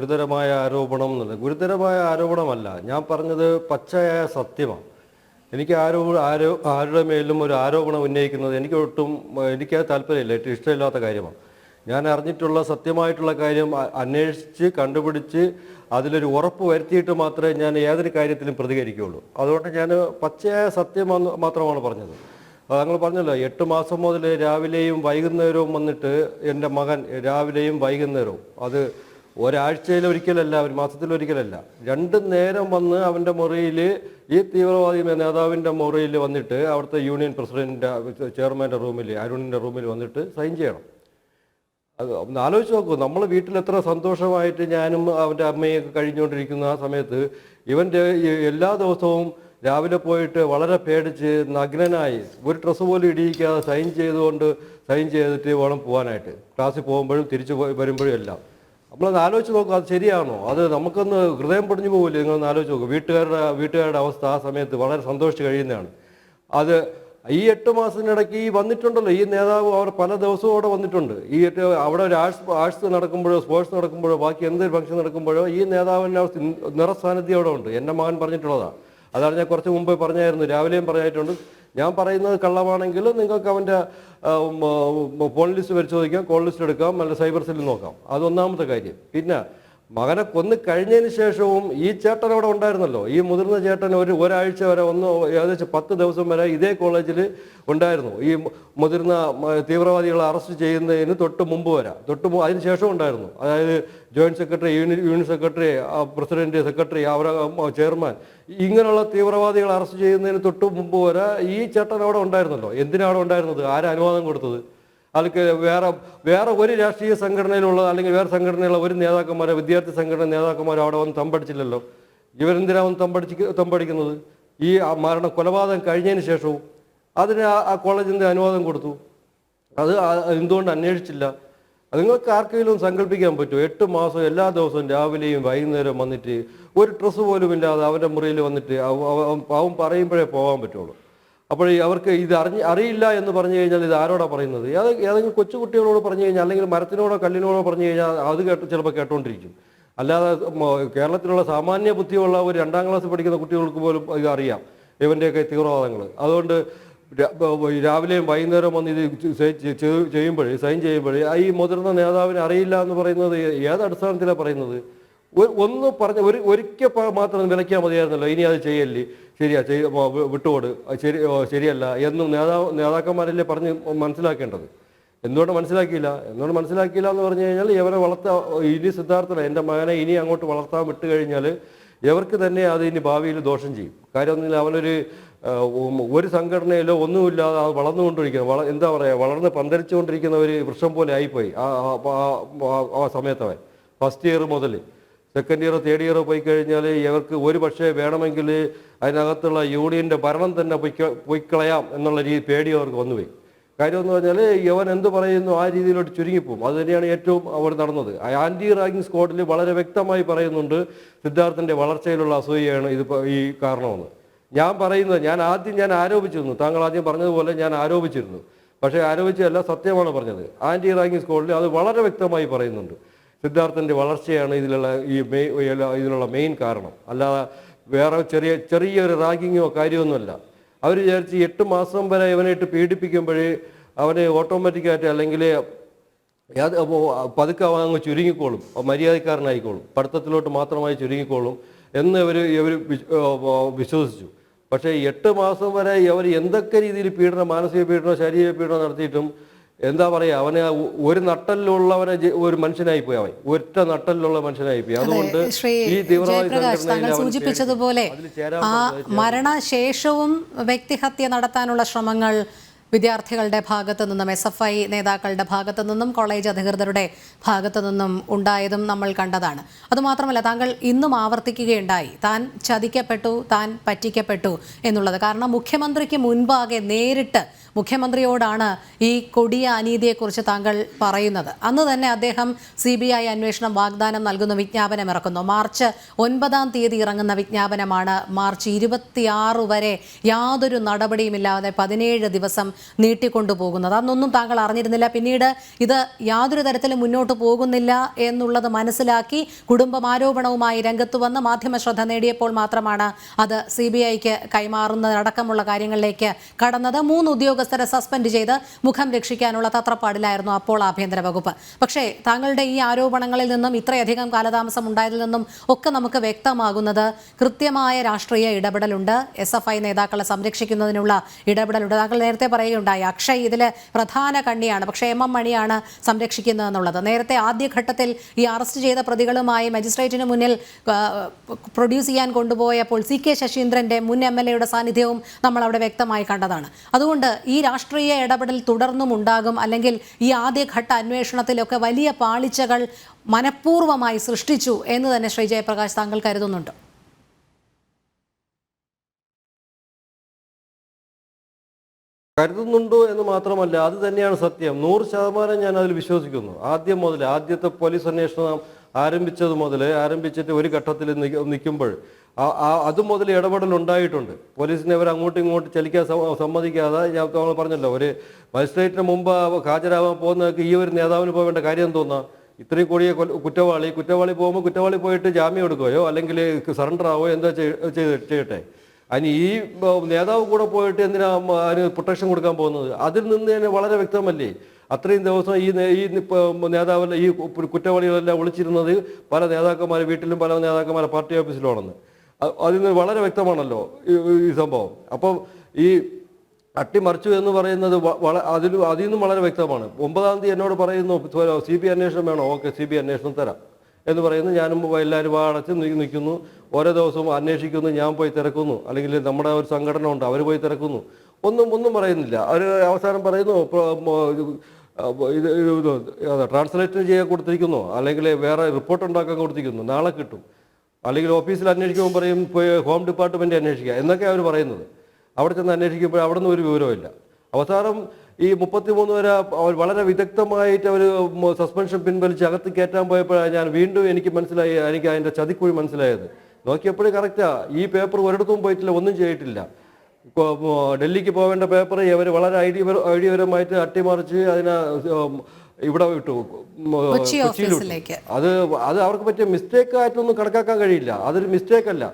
ഗുരുതരമായ ആരോപണം എന്നുള്ളത് ഗുരുതരമായ ആരോപണമല്ല. ഞാൻ പറഞ്ഞത് പച്ചയായ സത്യമാണ്. എനിക്ക് ആരോ ആരോ ആരുടെ മേലും ഒരു ആരോപണം ഉന്നയിക്കുന്നത് എനിക്ക് ഒട്ടും എനിക്ക് താല്പര്യമില്ല. ഏറ്റവും ഇഷ്ടമില്ലാത്ത കാര്യമാണ്. ഞാൻ അറിഞ്ഞിട്ടുള്ള സത്യമായിട്ടുള്ള കാര്യം അന്വേഷിച്ച് കണ്ടുപിടിച്ച് അതിലൊരു ഉറപ്പ് വരുത്തിയിട്ട് മാത്രമേ ഞാൻ ഏതൊരു കാര്യത്തിലും പ്രതികരിക്കുകയുള്ളൂ. അതുകൊണ്ട് ഞാൻ പച്ചയായ സത്യം മാത്രമാണ് പറഞ്ഞത്. ഞങ്ങൾ പറഞ്ഞല്ലോ എട്ട് മാസം മുതൽ രാവിലെയും വൈകുന്നേരവും വന്നിട്ട് എന്റെ മകൻ രാവിലെയും വൈകുന്നേരവും അത് ഒരാഴ്ചയിൽ ഒരിക്കലല്ല ഒരു മാസത്തിൽ ഒരിക്കലല്ല. രണ്ട് നേരം വന്ന് അവന്റെ മുറിയിൽ ഈ തീവ്രവാദി നേതാവിന്റെ മുറിയിൽ വന്നിട്ട് അവിടുത്തെ യൂണിയൻ പ്രസിഡന്റിന്റെ ചെയർമാന്റെ റൂമിൽ അരുണിന്റെ റൂമിൽ വന്നിട്ട് സൈൻ ചെയ്യണം. അത് ഒന്ന് ആലോചിച്ച് നോക്കൂ നമ്മൾ വീട്ടിൽ എത്ര സന്തോഷമായിട്ട് ഞാനും അവന്റെ അമ്മയൊക്കെ കഴിഞ്ഞുകൊണ്ടിരിക്കുന്ന ആ സമയത്ത് ഇവന്റെ എല്ലാ ദിവസവും രാവിലെ പോയിട്ട് വളരെ പേടിച്ച് നഗ്നനായി ഒരു ഡ്രസ്സ് പോലും ഇടിയിക്കാതെ സൈൻ ചെയ്തുകൊണ്ട് സൈൻ ചെയ്തിട്ട് വേണം പോകാനായിട്ട് ക്ലാസ്സിൽ പോകുമ്പോഴും തിരിച്ചു വരുമ്പോഴും എല്ലാം. നമ്മളത് ആലോചിച്ച് നോക്കുക അത് ശരിയാണോ? അത് നമുക്കൊന്ന് ഹൃദയം പൊടിഞ്ഞു പോകില്ല നിങ്ങളൊന്ന് ആലോചിച്ച് നോക്കുക വീട്ടുകാരുടെ വീട്ടുകാരുടെ അവസ്ഥ ആ സമയത്ത് വളരെ സന്തോഷിച്ച് കഴിയുന്നതാണ്. അത് ഈ എട്ട് മാസത്തിനിടയ്ക്ക് ഈ വന്നിട്ടുണ്ടല്ലോ. ഈ നേതാവ് അവർ പല ദിവസവും അവിടെ വന്നിട്ടുണ്ട്. ഈ എട്ട് അവിടെ ഒരു ആഴ്സ് ആഴ്സ് നടക്കുമ്പോഴോ സ്പോർട്സ് നടക്കുമ്പോഴോ ബാക്കി എന്തൊരു ഫംഗ്ഷൻ നടക്കുമ്പോഴോ ഈ നേതാവിന്റെ നിറസാന്നിധ്യം അവിടെ ഉണ്ട്. എന്റെ മകൻ പറഞ്ഞിട്ടുള്ളതാണ് അതാണ് ഞാൻ കുറച്ച് മുമ്പ് പറഞ്ഞായിരുന്നു. രാവിലെയും പറഞ്ഞിട്ടുണ്ട്. ഞാൻ പറയുന്നത് കള്ളമാണെങ്കിൽ നിങ്ങൾക്ക് അവന്റെ ഫോൺ ലിസ്റ്റ് പരിശോധിക്കാം കോൾ ലിസ്റ്റ് എടുക്കാം അല്ല സൈബർ സെല്ലിൽ നോക്കാം. അതൊന്നാമത്തെ കാര്യം. പിന്നെ മകനെ കൊന്നു കഴിഞ്ഞതിന് ശേഷവും ഈ ചേട്ടൻ അവിടെ ഉണ്ടായിരുന്നല്ലോ. ഈ മുതിർന്ന ചേട്ടൻ ഒരു ഒരാഴ്ച വരെ ഒന്ന് ഏകദേശം പത്ത് ദിവസം വരെ ഇതേ കോളേജിൽ ഉണ്ടായിരുന്നു. ഈ മുതിർന്ന തീവ്രവാദികളെ അറസ്റ്റ് ചെയ്യുന്നതിന് തൊട്ട് മുമ്പ് വരെ തൊട്ട് അതിന് ശേഷം ഉണ്ടായിരുന്നു. അതായത് joint secretary union secretary president secretary അവരെ ചെയർമാൻ ഇങ്ങനെയുള്ള തീവ്രവാദികളെ അറസ്റ്റ് ചെയ്യുന്നതിന് തൊട്ട് മുമ്പ് വരെ ഈ ചേട്ടൻ അവിടെ ഉണ്ടായിരുന്നല്ലോ. എന്തിനാണ് ഉണ്ടായിരുന്നത്? ആരാ അനുവാദം കൊടുത്തത്? അതിക്ക് വേറെ വേറെ ഒരു രാഷ്ട്രീയ സംഘടനയിലുള്ള അല്ലെങ്കിൽ വേറെ സംഘടനയിലുള്ള ഒരു നേതാക്കന്മാരോ വിദ്യാർത്ഥി സംഘടന നേതാക്കന്മാരോ അവിടെ വന്ന് തമ്പടിച്ചില്ലല്ലോ? ഇവരെന്തിനാ വന്ന് തമ്പടിച്ച് തമ്പടിക്കുന്നത്? ഈ മരണ കൊലപാതകം കഴിഞ്ഞതിന് ശേഷവും അതിന് ആ- കോളേജിന്റെ അനുവാദം കൊടുത്തു. അത് എന്തുകൊണ്ട് അന്വേഷിച്ചില്ല? നിങ്ങൾക്ക് ആർക്കെങ്കിലും സങ്കല്പിക്കാൻ പറ്റുമോ? എട്ട് മാസം എല്ലാ ദിവസവും രാവിലെയും വൈകുന്നേരം വന്നിട്ട് ഒരു ഡ്രസ്സ് പോലും ഇല്ലാതെ അവന്റെ മുറിയിൽ വന്നിട്ട് അവ- അവ- അവൻ പറയുമ്പോഴേ പോകാൻ പറ്റുള്ളൂ. അപ്പോൾ അവർക്ക് ഇത് അറിഞ്ഞ് അറിയില്ല എന്ന് പറഞ്ഞു കഴിഞ്ഞാൽ ഇത് ആരോടാ പറയുന്നത്? ഏത് ഏതെങ്കിലും കൊച്ചുകുട്ടികളോട് പറഞ്ഞു കഴിഞ്ഞാൽ അല്ലെങ്കിൽ മരത്തിനോടോ കല്ലിനോടോ പറഞ്ഞു കഴിഞ്ഞാൽ അത് കേട്ട് ചിലപ്പോൾ കേട്ടോണ്ടിരിക്കും. അല്ലാതെ കേരളത്തിലുള്ള സാമാന്യ ബുദ്ധിയുള്ള ഒരു രണ്ടാം ക്ലാസ് പഠിക്കുന്ന കുട്ടികൾക്ക് പോലും ഇത് അറിയാം. ഇവന്റെയൊക്കെ തീവ്രവാദങ്ങൾ അതുകൊണ്ട് രാവിലെയും വൈകുന്നേരം വന്ന് ഇത് ചെയ്യുമ്പോഴേ സൈൻ ചെയ്യുമ്പോഴേ ഈ മുതിർന്ന നേതാവിന് അറിയില്ല എന്ന് പറയുന്നത് ഏത് അടിസ്ഥാനത്തിലാണ് പറയുന്നത്? ഒന്ന് പറഞ്ഞ ഒരു ഒരിക്കൽ മാത്രം വിലക്കിയാൽ മതിയായിരുന്നല്ലോ. ഇനി അത് ചെയ്യല്ലേ? ശരിയാ ചെയ്യ വിട്ടുപോട് ശരി ശരിയല്ല എന്നും നേതാവ് നേതാക്കന്മാരല്ലേ പറഞ്ഞ് മനസ്സിലാക്കേണ്ടത്? എന്തുകൊണ്ട് മനസ്സിലാക്കിയില്ല? എന്തുകൊണ്ട് മനസ്സിലാക്കിയില്ല എന്ന് പറഞ്ഞു കഴിഞ്ഞാൽ ഇവരെ വളർത്താൻ ഇനി സിദ്ധാർത്ഥന എന്റെ മകനെ ഇനി അങ്ങോട്ട് വളർത്താൻ വിട്ട് കഴിഞ്ഞാൽ ഇവർക്ക് തന്നെ അത് ഇനി ഭാവിയിൽ ദോഷം ചെയ്യും. കാര്യം അവനൊരു ഒരു സംഘടനയിലോ ഒന്നുമില്ലാതെ അത് വളർന്നുകൊണ്ടിരിക്കുന്ന വള എന്താ പറയുക വളർന്ന് പന്തരിച്ചുകൊണ്ടിരിക്കുന്ന ഒരു വൃക്ഷം പോലെ ആയിപ്പോയി ആ ആ- ആ- ആ- ആ സമയത്ത് അവൻ. ഫസ്റ്റ് ഇയർ മുതൽ സെക്കൻഡ് ഇയറോ തേർഡ് ഇയറോ പോയി കഴിഞ്ഞാൽ ഇവർക്ക് ഒരു പക്ഷേ വേണമെങ്കിൽ അതിനകത്തുള്ള യൂണിയന്റെ ഭരണം തന്നെ പൊയ്ക്ക പൊയ്ക്കളയാം എന്നുള്ള രീതി പേടി അവർക്ക് വന്നുപോയി. കാര്യം എന്ന് പറഞ്ഞാൽ യവൻ എന്ത് പറയുന്നു ആ രീതിയിലോട്ട് ചുരുങ്ങിപ്പോവും അത് തന്നെയാണ് ഏറ്റവും അവർ നടന്നത്. ആന്റി റാങ്കിങ് സ്ക്വാഡിൽ വളരെ വ്യക്തമായി പറയുന്നുണ്ട് സിദ്ധാർത്ഥന്റെ വളർച്ചയിലുള്ള അസൂയയാണ് ഇത് ഈ കാരണമെന്ന്. ഞാൻ പറയുന്നത് ഞാൻ ആദ്യം ഞാൻ ആരോപിച്ചിരുന്നു. താങ്കൾ ആദ്യം പറഞ്ഞതുപോലെ ഞാൻ ആരോപിച്ചിരുന്നു. പക്ഷേ ആരോപിച്ചതല്ല സത്യമാണ് പറഞ്ഞത്. ആന്റി റാങ്കിങ് സ്കോഡിൽ അത് വളരെ വ്യക്തമായി പറയുന്നുണ്ട്. സിദ്ധാർത്ഥിന്റെ വളർച്ചയാണ് ഇതിലുള്ള ഈ മെയ് ഇതിനുള്ള മെയിൻ കാരണം. അല്ലാതെ വേറെ ചെറിയ ചെറിയൊരു റാങ്കിങ്ങോ കാര്യമൊന്നുമല്ല. അവർ വിചാരിച്ച് എട്ട് മാസം വരെ ഇവനായിട്ട് പീഡിപ്പിക്കുമ്പോഴേ അവനെ ഓട്ടോമാറ്റിക്കായിട്ട് അല്ലെങ്കിൽ പതുക്കെ അവൻ അങ്ങ് ചുരുങ്ങിക്കോളും. മര്യാദക്കാരനായിക്കോളും. പഠിത്തത്തിലോട്ട് മാത്രമായി ചുരുങ്ങിക്കോളും എന്ന് ഇവർ ഇവർ വിശ്വസിച്ചു. പക്ഷേ എട്ട് മാസം വരെ അവർ എന്തൊക്കെ രീതിയിൽ പീഡനം മാനസിക പീഡനം ശാരീരിക പീഡനം നടത്തിയിട്ടും എന്താ പറയുക അവന് ഒരു നട്ടലിലുള്ളവനെ ഒരു മനുഷ്യനായി പോയി അവൻ. ഒറ്റ നട്ടലിലുള്ള മനുഷ്യനായി പോയി. അതുകൊണ്ട് ഈ തീവ്രവാദി സൂചിപ്പിച്ചതുപോലെ മരണശേഷവും വ്യക്തിഹത്യ നടത്താനുള്ള ശ്രമങ്ങൾ വിദ്യാർത്ഥികളുടെ ഭാഗത്തു നിന്നും എസ് എഫ് ഐ നേതാക്കളുടെ ഭാഗത്തു നിന്നും കോളേജ് അധികൃതരുടെ ഭാഗത്തു നിന്നും ഉണ്ടായതും നമ്മൾ കണ്ടതാണ്. അതുമാത്രമല്ല താങ്കൾ ഇന്നും ആവർത്തിക്കുകയുണ്ടായി. താൻ ചതിക്കപ്പെട്ടു താൻ പറ്റിക്കപ്പെട്ടു എന്നുള്ളത്. കാരണം മുഖ്യമന്ത്രിക്ക് മുൻപാകെ നേരിട്ട് മുഖ്യമന്ത്രിയോടാണ് ഈ കൊടിയ അനീതിയെക്കുറിച്ച് താങ്കൾ പറയുന്നത്. അന്ന് തന്നെ അദ്ദേഹം സി ബി ഐ അന്വേഷണം വാഗ്ദാനം നൽകുന്ന വിജ്ഞാപനം ഇറക്കുന്നു. മാർച്ച് ഒൻപതാം തീയതി ഇറങ്ങുന്ന വിജ്ഞാപനമാണ് മാർച്ച് ഇരുപത്തിയാറ് വരെ യാതൊരു നടപടിയുമില്ലാതെ പതിനേഴ് ദിവസം നീട്ടിക്കൊണ്ടുപോകുന്നത്. അന്നൊന്നും താങ്കൾ അറിഞ്ഞിരുന്നില്ല. പിന്നീട് ഇത് യാതൊരു തരത്തിലും മുന്നോട്ട് പോകുന്നില്ല എന്നുള്ളത് മനസ്സിലാക്കി കുടുംബം ആരോപണവുമായി രംഗത്ത് വന്ന് മാധ്യമ ശ്രദ്ധ നേടിയപ്പോൾ മാത്രമാണ് അത് സി ബി ഐക്ക് കൈമാറുന്നതടക്കമുള്ള കാര്യങ്ങളിലേക്ക് കടന്നത്. മൂന്ന് ഉദ്യോഗസ്ഥരെ സസ്പെൻഡ് ചെയ്ത് മുഖം രക്ഷിക്കാനുള്ള തത്രപ്പാടിലായിരുന്നു അപ്പോൾ ആഭ്യന്തര വകുപ്പ്. പക്ഷേ താങ്കളുടെ ഈ ആരോപണങ്ങളിൽ നിന്നും ഇത്രയധികം കാലതാമസം ഉണ്ടായതിൽ നിന്നും ഒക്കെ നമുക്ക് വ്യക്തമാകുന്നത് കൃത്യമായ രാഷ്ട്രീയ ഇടപെടലുണ്ട്. എസ് എഫ് ഐ നേതാക്കളെ സംരക്ഷിക്കുന്നതിനുള്ള ഇടപെടലുണ്ട്. താങ്കൾ നേരത്തെ പറയുകയുണ്ടായി അക്ഷയ് ഇതിൽ പ്രധാന കണ്ണിയാണ്. പക്ഷേ എം എം മണിയാണ് സംരക്ഷിക്കുന്നത് എന്നുള്ളത് നേരത്തെ ആദ്യഘട്ടത്തിൽ ഈ അറസ്റ്റ് ചെയ്ത പ്രതികളുമായി മജിസ്ട്രേറ്റിന് മുന്നിൽ പ്രൊഡ്യൂസ് ചെയ്യാൻ കൊണ്ടുപോയപ്പോൾ സി കെ ശശീന്ദ്രന്റെ മുൻ എം എൽ എയുടെ സാന്നിധ്യവും നമ്മൾ അവിടെ വ്യക്തമായി കണ്ടതാണ്. അതുകൊണ്ട് ഈ രാഷ്ട്രീയ ഇടപെടൽ തുടർന്നും ഉണ്ടാകും. അല്ലെങ്കിൽ ഈ ആദ്യഘട്ട അന്വേഷണത്തിലൊക്കെ വലിയ പാളിച്ചകൾ മനഃപൂർവമായി സൃഷ്ടിച്ചു എന്ന് തന്നെ ശ്രീ ജയപ്രകാശ് താങ്കൾ കരുതുന്നുണ്ട്. കരുതുന്നുണ്ടോ എന്ന് മാത്രമല്ല അത് തന്നെയാണ് സത്യം. നൂറ് ശതമാനം ഞാൻ അതിൽ വിശ്വസിക്കുന്നു. ആദ്യം മുതൽ ആദ്യത്തെ പോലീസ് അന്വേഷണം ആരംഭിച്ചത് മുതൽ ആരംഭിച്ചിട്ട് ഒരു ഘട്ടത്തിൽ നിൽക്കുമ്പോൾ അത് മുതൽ ഇടപെടൽ ഉണ്ടായിട്ടുണ്ട്. പോലീസിനെ അവർ അങ്ങോട്ടും ഇങ്ങോട്ടും ചലിക്കാൻ സമ്മതിക്കാതെ ഞാൻ നമ്മൾ പറഞ്ഞല്ലോ ഒരു മജിസ്ട്രേറ്റിന് മുമ്പ് ഹാജരാവാൻ പോകുന്നതൊക്കെ ഈ ഒരു നേതാവിന് പോകേണ്ട കാര്യം തോന്നാം ഇത്രയും കൂടിയ കുറ്റവാളി കുറ്റവാളി പോകുമ്പോൾ കുറ്റവാളി പോയിട്ട് ജാമ്യം എടുക്കുകയോ അല്ലെങ്കിൽ സറണ്ടർ ആവുകയോ എന്താ ചെയ്യ- ചെയ്യട്ടെ? അതിന് ഈ നേതാവ് കൂടെ പോയിട്ട് എന്തിനാ അതിന് പ്രൊട്ടക്ഷൻ കൊടുക്കാൻ പോകുന്നത്? അതിൽ നിന്ന് തന്നെ വളരെ വ്യക്തമല്ലേ? അത്രയും ദിവസം ഈ ഈ നേതാവല്ല ഈ കുറ്റവാളികളെല്ലാം ഒളിച്ചിരുന്നത് പല നേതാക്കന്മാരെ വീട്ടിലും പല നേതാക്കന്മാരെ പാർട്ടി ഓഫീസിലുമാണെന്ന്. അതിൽ നിന്ന് വളരെ വ്യക്തമാണല്ലോ ഈ- സംഭവം. അപ്പം ഈ അട്ടിമറിച്ചു എന്ന് പറയുന്നത് അതിൽ അതിൽ നിന്നും വളരെ വ്യക്തമാണ്. ഒമ്പതാം തീയതി എന്നോട് പറയുന്നു സി ബി അന്വേഷണം വേണോ? ഓക്കെ സി ബി അന്വേഷണം തരാം. എന്ന് പറയുന്നത് ഞാനും എല്ലാവരും അടച്ച് നിൽക്കുന്നു. ഓരോ ദിവസവും അന്വേഷിക്കുന്നു. ഞാൻ പോയി തിരക്കുന്നു. അല്ലെങ്കിൽ നമ്മുടെ ഒരു സംഘടന ഉണ്ട്. അവർ പോയി തിരക്കുന്നു. ഒന്നും ഒന്നും പറയുന്നില്ല. അവർ അവസാനം പറയുന്നു ഇത് ട്രാൻസ്ലേറ്റ് ചെയ്യാൻ കൊടുത്തിരിക്കുന്നു. അല്ലെങ്കിൽ വേറെ റിപ്പോർട്ട് ഉണ്ടാക്കാൻ കൊടുത്തിരിക്കുന്നു. നാളെ കിട്ടും. അല്ലെങ്കിൽ ഓഫീസിൽ അന്വേഷിക്കുമ്പോൾ പറയും ഹോം ഡിപ്പാർട്ട്മെന്റ് അന്വേഷിക്കുക. എന്നൊക്കെ അവർ പറയുന്നത്. അവിടെ ചെന്ന് അന്വേഷിക്കുമ്പോൾ അവിടെ നിന്ന് ഒരു വിവരമില്ല അവസാനം ഈ മുപ്പത്തിമൂന്ന് വരെ അവർ വളരെ വിദഗ്ധമായിട്ട് അവർ സസ്പെൻഷൻ പിൻവലിച്ച് അകത്ത് കയറ്റാൻ പോയപ്പോഴാണ് ഞാൻ വീണ്ടും എനിക്ക് മനസ്സിലായി എനിക്ക് അതിന്റെ ചതിക്കുഴി മനസ്സിലായത്. നോക്കിയപ്പോഴും കറക്റ്റാ ഈ പേപ്പർ ഒരിടത്തും പോയിട്ടില്ല ഒന്നും ചെയ്തിട്ടില്ല. ഡൽഹിക്ക് പോവേണ്ട പേപ്പർ ഇവർ വളരെ ഐഡിയ ഐഡിയപരമായിട്ട് അട്ടിമറിച്ച് അതിനെ ഇവിടെ വിട്ടു. കൊച്ചിയിൽ. അത് അത് അവർക്ക് പറ്റിയ മിസ്റ്റേക്ക് ആയിട്ടൊന്നും കണക്കാക്കാൻ കഴിയില്ല. അതൊരു മിസ്റ്റേക്ക് അല്ല.